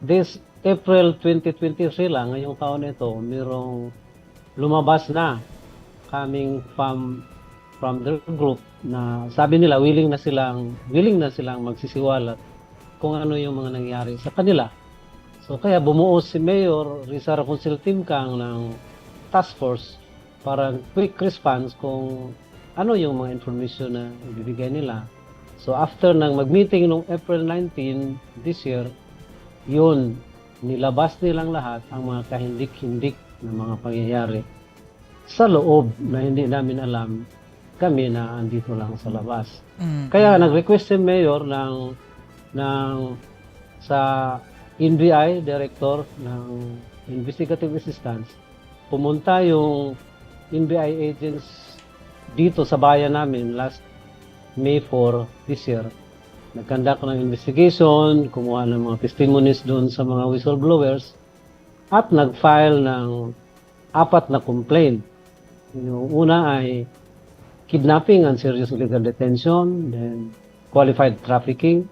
this April 2023 lang, ngayong taon na ito, mayroong lumabas na coming from from their group na sabi nila willing na silang willing na silang magsisiwalat kung ano yung mga nangyari sa kanila. So kaya bumuo si Mayor Risa Council Team Kang ng task force para quick response kung ano yung mga information na ibibigay nila. So after ng mag-meeting noong April 19 this year, yun, nilabas nilang lahat ang mga kahindik-hindik na mga pangyayari sa loob na hindi namin alam kami na andito lang sa labas. Mm. Kaya nag-request si Mayor ng ng sa NBI Director ng Investigative Assistance pumunta yung NBI agents dito sa bayan namin last May 4 this year. Nagkandak ng investigation, kumuha ng mga testimonies doon sa mga whistleblowers at nag-file ng apat na complaint. Yung una ay kidnapping and serious illegal detention, then qualified trafficking,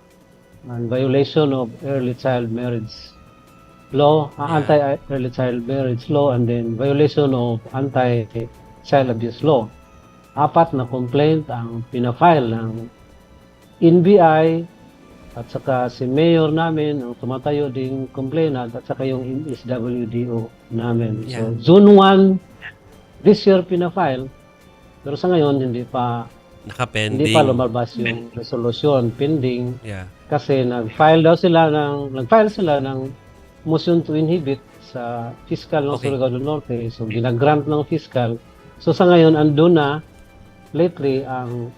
and violation of early child marriage law, uh, Yeah. anti-early child marriage law, and then violation of anti-child abuse law. Apat na complaint ang pinafile ng NBI at saka si mayor namin ang tumatayo ding complainant at saka yung SWDO namin. Yeah. So June 1 this year pinafile pero sa ngayon hindi pa Nakapending. hindi pa lumabas yung resolution pending Yeah. kasi nag-file daw sila ng nag-file sila ng motion to inhibit sa fiscal ng Okay. Surigao del Norte. So ginagrant ng fiscal. So sa ngayon andun na lately ang,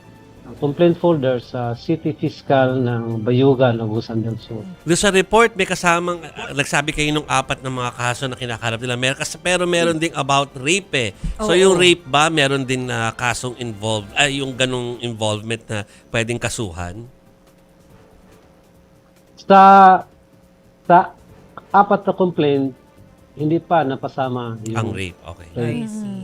ang complaint folder sa City Fiscal ng Bayugan, Agusan del Sur. Doon sa report, may kasamang, uh, nagsabi kayo nung apat ng mga kaso na kinakarap nila. Mer kas- pero meron ding about rape eh. So Oo. yung rape ba, meron din na kasong involved, ay yung ganong involvement na pwedeng kasuhan? Sa sa apat na complaint, hindi pa napasama yung Ang rape, okay. rape. I see.